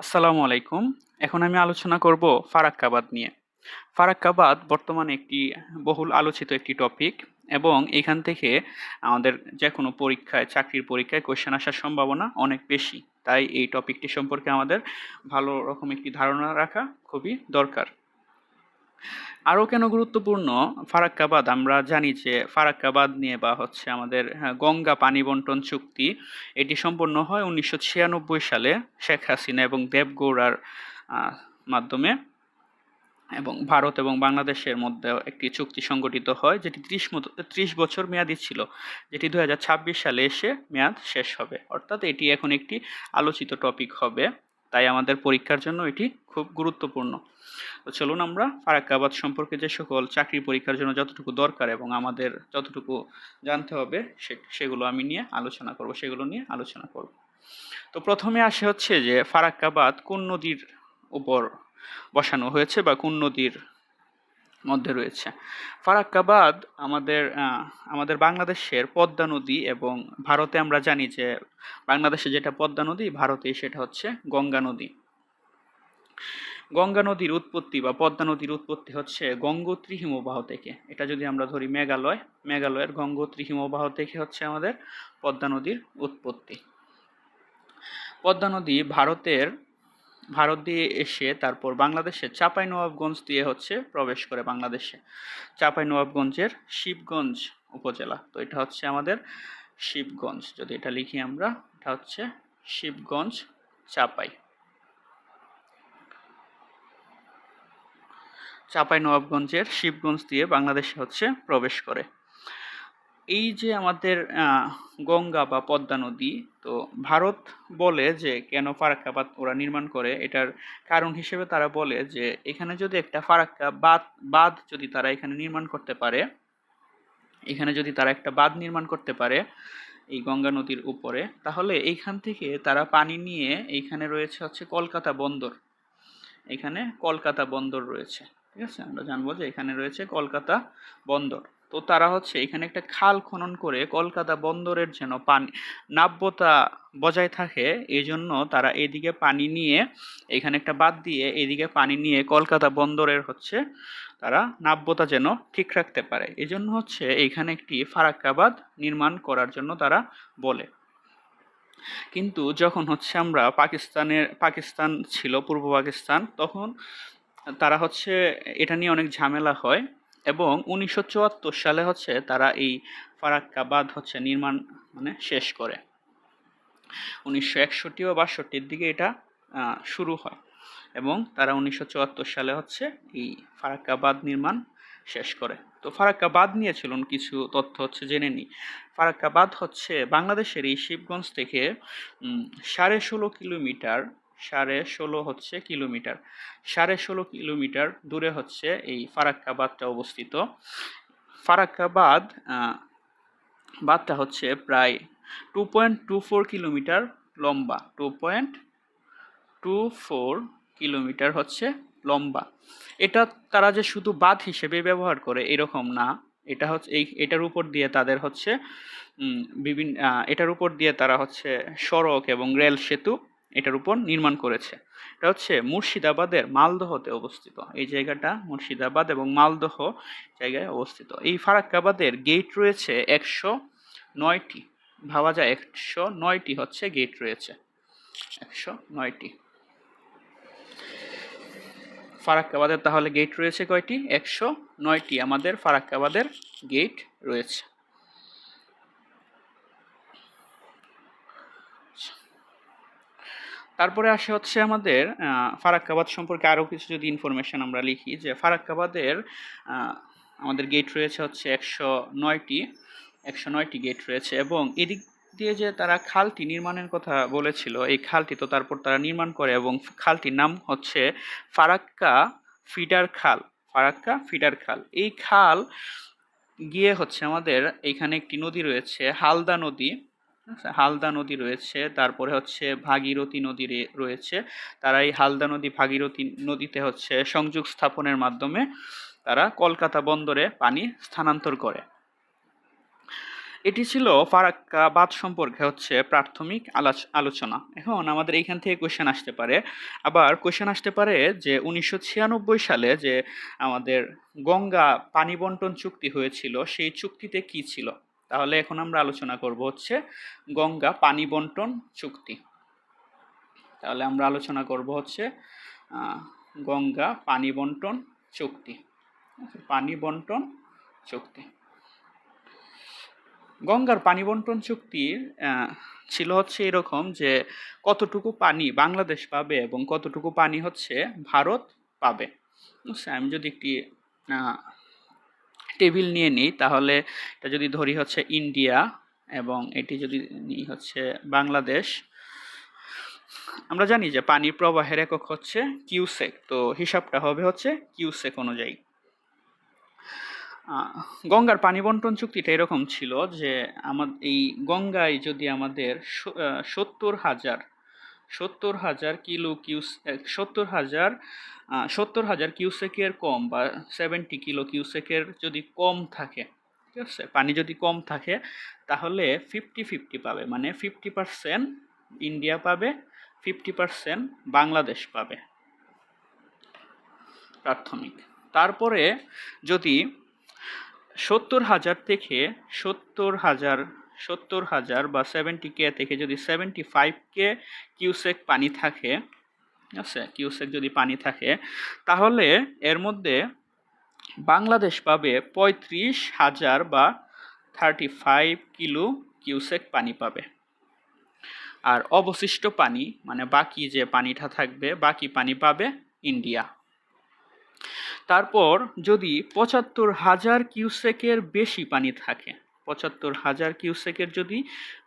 আসসালামু আলাইকুম। এখন আমি আলোচনা করব ফারাক্কাবাদ নিয়ে। ফারাক্কাবাদ বর্তমানে একটি বহুল আলোচিত একটি টপিক এবং এখান থেকে আমাদের যে কোনো পরীক্ষায়, চাকরির পরীক্ষায় কোশ্চেন আসার সম্ভাবনা অনেক বেশি। তাই এই টপিকটি সম্পর্কে আমাদের ভালো রকম একটি ধারণা রাখা খুবই দরকার। আরও কেন গুরুত্বপূর্ণ? ফারাক্কাবাদ আমরা জানি যে ফারাক্কাবাদ নিয়ে বা হচ্ছে আমাদের হ্যাঁ, গঙ্গা পানি বন্টন চুক্তি এটি সম্পন্ন হয় উনিশশো ছিয়ানব্বই সালে শেখ হাসিনা এবং দেবগৌড়ার মাধ্যমে এবং ভারত এবং বাংলাদেশের মধ্যে একটি চুক্তি সংগঠিত হয় যেটি ত্রিশ মতো ত্রিশ বছর মেয়াদি ছিল যেটি দু হাজার ছাব্বিশ সালে এসে মেয়াদ শেষ হবে। অর্থাৎ এটি এখন একটি আলোচিত টপিক হবে। তাই আমাদের পরীক্ষার জন্য এটি খুব গুরুত্বপূর্ণ। তো চলুন আমরা ফারাক্কাবাদ সম্পর্কে যে সকল চাকরি পরীক্ষার জন্য যতটুকু দরকার এবং আমাদের যতটুকু জানতে হবে সেগুলো আমি নিয়ে আলোচনা করব, সেগুলো নিয়ে আলোচনা করব। তো প্রথমে আসে হচ্ছে যে ফারাক্কাবাদ কোন নদীর উপর বসানো হয়েছে বা কোন নদীর মধ্যে রয়েছে। ফারাক্কাবাদ আমাদের আমাদের বাংলাদেশের পদ্মা নদী এবং ভারতে আমরা জানি যে বাংলাদেশে যেটা পদ্মা নদী, ভারতে সেটা হচ্ছে গঙ্গা নদী। গঙ্গা নদীর উৎপত্তি বা পদ্মা নদীর উৎপত্তি হচ্ছে গঙ্গোত্রী হিমবাহ থেকে। এটা যদি আমরা ধরি মেঘালয়, মেঘালয়ের গঙ্গোত্রী হিমবাহ থেকে হচ্ছে আমাদের পদ্মা নদীর উৎপত্তি। পদ্মা নদী ভারতের ভারত দিয়ে এসে তারপর বাংলাদেশে চাঁপাই নবাবগঞ্জ দিয়ে হচ্ছে প্রবেশ করে বাংলাদেশে। চাঁপাই নবাবগঞ্জের শিবগঞ্জ উপজেলা। তো এটা হচ্ছে আমাদের শিবগঞ্জ। যদি এটা লিখি আমরা, এটা হচ্ছে শিবগঞ্জ চাঁপাই। চাঁপাই নবাবগঞ্জের শিবগঞ্জ দিয়ে বাংলাদেশে হচ্ছে প্রবেশ করে। এই যে আমাদের গঙ্গা বা পদ্মা নদী, তো ভারত বলে যে কেন ফারাক্কা বাঁধ ওরা নির্মাণ করে, এটার কারণ হিসেবে তারা বলে যে এখানে যদি একটা ফারাক্কা বাঁধ বাঁধ যদি তারা এখানে নির্মাণ করতে পারে, এখানে যদি তারা একটা বাঁধ নির্মাণ করতে পারে, এই গঙ্গা নদীর উপরে, তাহলে এইখান থেকে তারা পানি নিয়ে এইখানে রয়েছে হচ্ছে কলকাতা বন্দর। এখানে কলকাতা বন্দর রয়েছে, ঠিক আছে? আমরা জানব যে এখানে রয়েছে কলকাতা বন্দর। তো তারা হচ্ছে এখানে একটা খাল খনন করে কলকাতা বন্দরের যেন পানি, নাব্যতা বজায় থাকে এই জন্য তারা এদিকে পানি নিয়ে, এখানে একটা বাদ দিয়ে এদিকে পানি নিয়ে কলকাতা বন্দরের হচ্ছে তারা নাব্যতা যেন ঠিক রাখতে পারে। এই জন্য হচ্ছে এইখানে একটি ফারাক্কাবাদ নির্মাণ করার জন্য তারা বলে। কিন্তু যখন হচ্ছে আমরা পাকিস্তানের, পাকিস্তান ছিল, পূর্ব পাকিস্তান, তখন তারা হচ্ছে এটা নিয়ে অনেক ঝামেলা হয়। এবং উনিশশো চুয়াত্তর সালে হচ্ছে তারা এই ফারাক্কা বাঁধ হচ্ছে নির্মাণ মানে শেষ করে। উনিশশো একষট্টি বা বাষট্টির দিকে এটা শুরু হয় এবং তারা উনিশশো চুয়াত্তর সালে হচ্ছে এই ফারাক্কা বাঁধ নির্মাণ শেষ করে। তো ফারাক্কা বাঁধ নিয়ে কিছু তথ্য হচ্ছে জেনে নিই। ফারাক্কা বাঁধ হচ্ছে বাংলাদেশের এই শিবগঞ্জ থেকে সাড়ে ষোলো কিলোমিটার সাড়ে ষোলো হচ্ছে কিলোমিটার। সাড়ে ষোলো কিলোমিটার দূরে হচ্ছে এই ফারাক্কাবাদটা অবস্থিত। ফারাক্কাবাদ বাদটা হচ্ছে প্রায় two point two four kilometre লম্বা। Two point two four kilometre হচ্ছে লম্বা। এটা তারা যে শুধু বাঁধ হিসেবে ব্যবহার করে এরকম না। এটা হচ্ছে এই, এটার উপর দিয়ে তাদের হচ্ছে বিভিন্ন এটার উপর দিয়ে তারা হচ্ছে সড়ক এবং রেল সেতু এটার উপর নির্মাণ করেছে। এটা হচ্ছে মুর্শিদাবাদের মালদহতে অবস্থিত। এই জায়গাটা মুর্শিদাবাদ এবং মালদহ জায়গায় অবস্থিত। এই ফারাক্কাবাদের গেট রয়েছে একশো নয়টি। ভাবা যায় একশো নয়টি হচ্ছে গেট রয়েছে। একশো নয়টি। ফারাক্কাবাদের তাহলে গেট রয়েছে কয়টি? একশো নয়টি। আমাদের ফারাক্কাবাদের গেট রয়েছে। তারপরে আসে হচ্ছে আমাদের ফারাক্কাবাদ সম্পর্কে আরও কিছু যদি ইনফরমেশন আমরা লিখি, যে ফারাক্কাবাদের আমাদের গেট রয়েছে হচ্ছে একশো নয়টি একশো নয়টি গেট রয়েছে এবং এদিক দিয়ে যে তারা খালটি নির্মাণের কথা বলেছিল, এই খালটি তো তারপর তারা নির্মাণ করে এবং খালটির নাম হচ্ছে ফারাক্কা ফিডার খাল, ফারাক্কা ফিডার খাল। এই খাল গিয়ে হচ্ছে আমাদের এইখানে একটি নদী রয়েছে, হালদা নদী। হালদা নদী রয়েছে, তারপরে হচ্ছে ভাগীরথী নদী রয়েছে। তারা এই হালদা নদী, ভাগীরথী নদীতে হচ্ছে সংযোগ স্থাপনের মাধ্যমে তারা কলকাতা বন্দরে পানি স্থানান্তর করে। এটি ছিল ফারাক্কাবাদ সম্পর্কে হচ্ছে প্রাথমিক আলাচ- আলোচনা। এখন আমাদের এইখান থেকে কোশ্চেন আসতে পারে। আবার কোশ্চেন আসতে পারে যে উনিশশো ছিয়ানব্বই সালে যে আমাদের গঙ্গা পানি বন্টন চুক্তি হয়েছিল, সেই চুক্তিতে কি ছিল? তাহলে এখন আমরা আলোচনা করব হচ্ছে গঙ্গা, পানি বন্টন, চুক্তি। তাহলে আমরা আলোচনা করব হচ্ছে গঙ্গা, পানি বন্টন, চুক্তি। পানি বন্টন, চুক্তি। গঙ্গার পানি বন্টন চুক্তির ছিল হচ্ছে এরকম যে কতটুকু পানি বাংলাদেশ পাবে এবং কতটুকু পানি হচ্ছে ভারত পাবে। আমি যদি একটি টেবিল নিয়ে নিই, তাহলে এটা যদি ধরি হচ্ছে ইন্ডিয়া এবং এটি যদি নিই হচ্ছে বাংলাদেশ। আমরা জানি যে পানির প্রবাহের একক হচ্ছে কিউসেক, তো হিসাবটা হবে হচ্ছে কিউসেক অনুযায়ী। গঙ্গার পানি বন্টন চুক্তিটা এরকম ছিল যে আমার এই গঙ্গায় যদি আমাদের সত্তর হাজার সত্তর হাজার কিলো কিউস সত্তর হাজার সত্তর হাজার কিউসেকের কম বা সেভেন্টি কিলো কিউসেকের যদি কম থাকে, ঠিক আছে? পানি যদি কম থাকে, তাহলে ফিফটি ফিফটি পাবে। মানে ফিফটি পার্সেন্ট ইন্ডিয়া পাবে, ফিফটি পার্সেন্ট বাংলাদেশ পাবে। প্রাথমিক। তারপরে যদি সত্তর হাজার থেকে সত্তর হাজার সত্তর হাজার বা সেভেন্টি কে থেকে যদি সেভেন্টি ফাইভ কে কিউসেক পানি থাকে আছে? কিউসেক যদি পানি থাকে, তাহলে এর মধ্যে বাংলাদেশ পাবে পঁয়ত্রিশ হাজার বা থার্টি ফাইভ কিলো কিউসেক পানি পাবে। আর অবশিষ্ট পানি মানে বাকি যে পানিটা থাকবে, বাকি পানি পাবে ইন্ডিয়া। তারপর যদি পঁচাত্তর হাজার কিউসেকের বেশি পানি থাকে পঁচাত্তর হাজার কিউসেকের যদি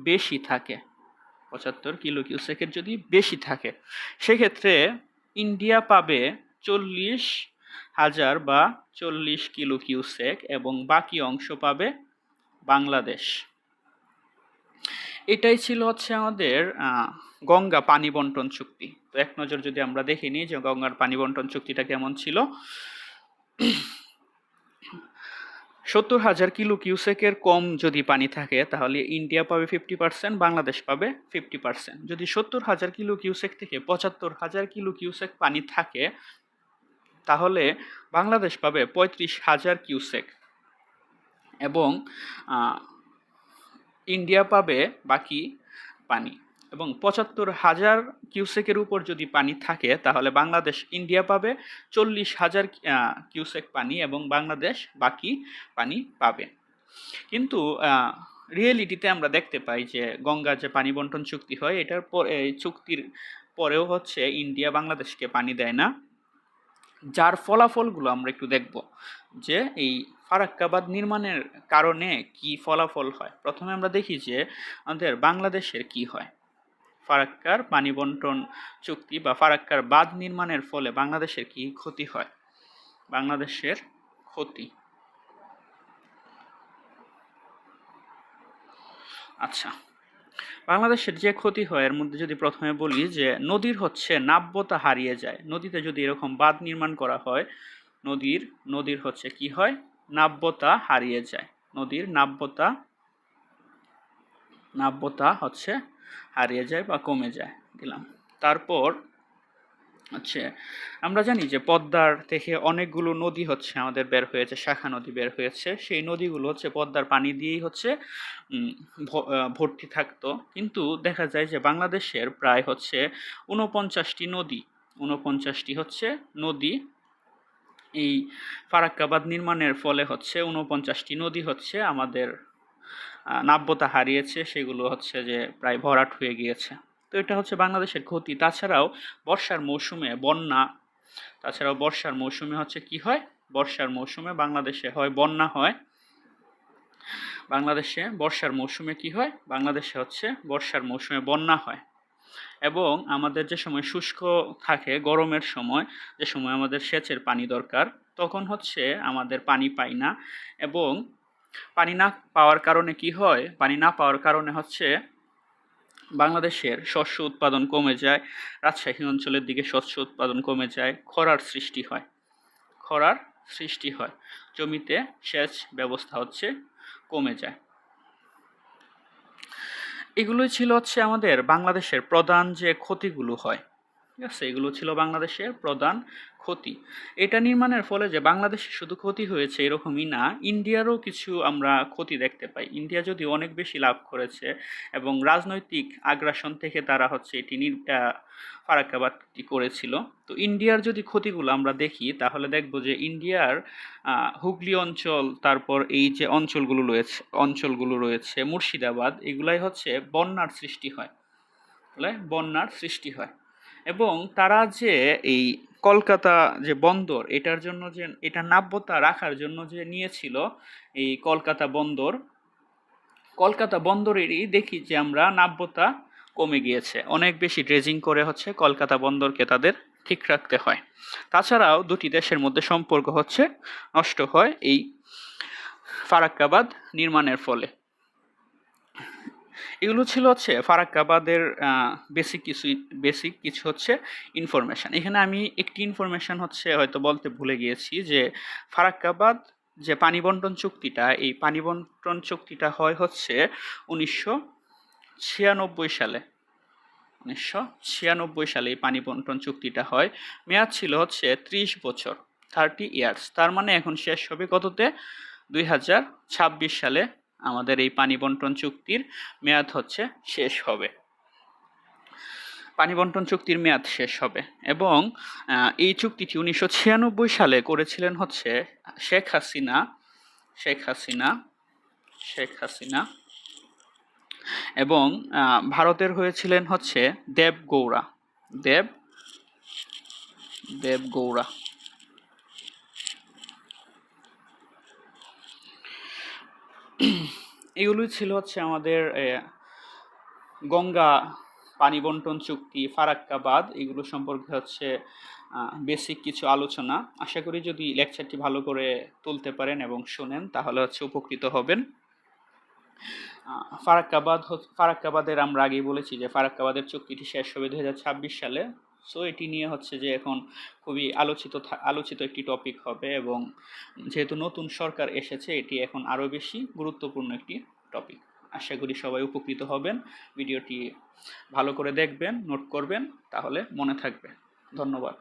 বেশি থাকে, পঁচাত্তর কিলো কিউসেকের যদি বেশি থাকে, সেক্ষেত্রে ইন্ডিয়া পাবে চল্লিশ হাজার বা চল্লিশ কিলো কিউসেক এবং বাকি অংশ পাবে বাংলাদেশ। এটাই ছিল হচ্ছে আমাদের গঙ্গা পানি বন্টন চুক্তি। তো এক নজর যদি আমরা দেখে নিই যে গঙ্গার পানি বন্টন চুক্তিটা কেমন ছিল। সত্তর হাজার কিলো কিউসেকের কম যদি পানি থাকে, তাহলে ইন্ডিয়া পাবে ফিফটি পার্সেন্ট বাংলাদেশ পাবে ফিফটি পার্সেন্ট যদি সত্তর হাজার কিলো কিউসেক থেকে পঁচাত্তর হাজার কিলো কিউসেক পানি থাকে, তাহলে বাংলাদেশ পাবে পঁয়ত্রিশ হাজার কিউসেক। এবং ইন্ডিয়া পাবে বাকি পানি। এবং পঁচাত্তর হাজার কিউসেকের উপর যদি পানি থাকে, তাহলে বাংলাদেশ ইন্ডিয়া পাবে চল্লিশ হাজার কিউসেক পানি এবং বাংলাদেশ বাকি পানি পাবে। কিন্তু রিয়েলিটিতে আমরা দেখতে পাই যে গঙ্গা যে পানি বন্টন চুক্তি হয়, এটার পর, এই চুক্তির পরেও হচ্ছে ইন্ডিয়া বাংলাদেশকে পানি দেয় না। যার ফলাফলগুলো আমরা একটু দেখব যে এই ফারাক্কাবাদ নির্মাণের কারণে কি ফলাফল হয়। প্রথমে আমরা দেখি যে আমাদের বাংলাদেশের কি হয়। ফারাক্কার পানি বন্টন চুক্তি বা ফারাক্কার বাঁধ নির্মাণের ফলে বাংলাদেশের কি ক্ষতি হয়? বাংলাদেশের ক্ষতি। আচ্ছা বাংলাদেশের যে ক্ষতি হয়, এর মধ্যে যদি প্রথমে বলি যে, নদীর হচ্ছে নাব্যতা হারিয়ে যায়। নদীতে যদি এরকম বাঁধ নির্মাণ করা হয়, নদীর নদীর হচ্ছে কি হয়? নাব্যতা হারিয়ে যায়। নদীর নাব্যতা নাব্যতা হচ্ছে হারিয়ে যায় বা কমে যায় দিলাম তারপর হচ্ছে, আমরা জানি যে পদ্মার থেকে অনেকগুলো নদী হচ্ছে আমাদের বের হয়েছে, শাখা নদী বের হয়েছে। সেই নদীগুলো হচ্ছে পদ্মার পানি দিয়েই হচ্ছে ভর্তি থাকতো। কিন্তু দেখা যায় যে বাংলাদেশের প্রায় হচ্ছে উনপঞ্চাশটি নদী উনপঞ্চাশটি হচ্ছে নদী, এই ফারাক্কাবাদ নির্মাণের ফলে হচ্ছে উনপঞ্চাশটি নদী হচ্ছে আমাদের নাব্যতা হারিয়েছে, সেগুলো হচ্ছে যে প্রায় ভরাট হয়ে গিয়েছে। তো এটা হচ্ছে বাংলাদেশের ক্ষতি। তাছাড়াও বর্ষার মৌসুমে বন্যা, তাছাড়াও বর্ষার মৌসুমে হচ্ছে কি হয়? বর্ষার মৌসুমে বাংলাদেশে হয়, বন্যা হয়। বাংলাদেশে বর্ষার মৌসুমে কি হয়? বাংলাদেশে হচ্ছে বর্ষার মৌসুমে বন্যা হয়। এবং আমাদের যে সময় শুষ্ক থাকে, গরমের সময়, যে সময় আমাদের সেচের পানি দরকার, তখন হচ্ছে আমাদের পানি পাই না। এবং পানি না পাওয়ার কারণে কি হয়? পানি না পাওয়ার কারণে হচ্ছে বাংলাদেশের শস্য উৎপাদন কমে যায়, রাজশাহী অঞ্চলের দিকে শস্য উৎপাদন কমে যায়, খরার সৃষ্টি হয়। খরার সৃষ্টি হয়। জমিতে সেচ ব্যবস্থা হচ্ছে, কমে যায়। এগুলোই ছিল হচ্ছে আমাদের বাংলাদেশের প্রধান যে ক্ষতিগুলো হয়। ঠিক আছে? এগুলো ছিল বাংলাদেশের প্রধান ক্ষতি। এটা নির্মাণের ফলে যে বাংলাদেশে শুধু ক্ষতি হয়েছে এরকমই না, ইন্ডিয়ারও কিছু আমরা ক্ষতি দেখতে পাই। ইন্ডিয়া যদি অনেক বেশি লাভ করেছে এবং রাজনৈতিক আগ্রাসন থেকে তারা হচ্ছে এটি ফারাক্কাবাদটি করেছিল। তো ইন্ডিয়ার যদি ক্ষতিগুলো আমরা দেখি, তাহলে দেখব যে ইন্ডিয়ার হুগলি অঞ্চল, তারপর এই যে অঞ্চলগুলো রয়েছে অঞ্চলগুলো রয়েছে, মুর্শিদাবাদ, এগুলাই হচ্ছে বন্যার সৃষ্টি হয়। বন্যার সৃষ্টি হয়। এবং তারা যে এই কলকাতা যে বন্দর, এটার জন্য যে, এটা নাব্যতা রাখার জন্য যে নিয়েছিল এই কলকাতা বন্দর, কলকাতা বন্দরেরই দেখি যে আমরা নাব্যতা কমে গিয়েছে। অনেক বেশি ড্রেজিং করে হচ্ছে কলকাতা বন্দরকে তাদের ঠিক রাখতে হয়। তাছাড়াও দুটি দেশের মধ্যে সম্পর্ক হচ্ছে নষ্ট হয় এই ফারাক্কাবাদ নির্মাণের ফলে। এগুলো ছিল হচ্ছে ফারাক্কাবাদের বেসিক কিছু বেসিক কিছু হচ্ছে ইনফরমেশান এখানে আমি একটি ইনফরমেশান হচ্ছে হয়তো বলতে ভুলে গিয়েছি যে ফারাক্কাবাদ যে পানি বন্টন চুক্তিটা, এই পানি বন্টন চুক্তিটা হয় হচ্ছে উনিশশো ছিয়ানব্বই সালে। উনিশশো ছিয়ানব্বই সালে এই পানি বন্টন চুক্তিটা হয়। মেয়াদ ছিল হচ্ছে ত্রিশ বছর থার্টি ইয়ার্স তার মানে এখন শেষ হবে কততে? দুই হাজার ছাব্বিশ সালে। আমাদের এই পানি বন্টন চুক্তির মেয়াদ হচ্ছে শেষ হবে। পানি বন্টন চুক্তির মেয়াদ শেষ হবে এবং এই চুক্তিটি উনিশশো ছিয়ানব্বই সালে করেছিলেন হচ্ছে শেখ হাসিনা শেখ হাসিনা শেখ হাসিনা এবং ভারতের হয়েছিলেন হচ্ছে দেব গৌড়া, দেব দেব গৌড়া। এগুলোই ছিল হচ্ছে আমাদের গঙ্গা, পানি বন্টন চুক্তি, ফারাক্কাবাদ, এগুলো সম্পর্কে হচ্ছে বেসিক কিছু আলোচনা। আশা করি যদি লেকচারটি ভালো করে তুলতে পারেন এবং শোনেন, তাহলে হচ্ছে উপকৃত হবেন। ফারাক্কাবাদ ফারাক্কাবাদের আমরা আগেই বলেছি যে ফারাক্কাবাদের চুক্তিটি শেষ হবে দু হাজার ছাব্বিশ সালে। সো এটি নিয়ে হচ্ছে যে এখন খুবই আলোচিত আলোচিত একটি টপিক হবে এবং যেহেতু নতুন সরকার এসেছে, এটি এখন আরও বেশি গুরুত্বপূর্ণ একটি টপিক আশা করি সবাই উপকৃত হবেন। ভিডিওটি ভালো করে দেখবেন নোট করবেন, তাহলে মনে থাকবে। ধন্যবাদ।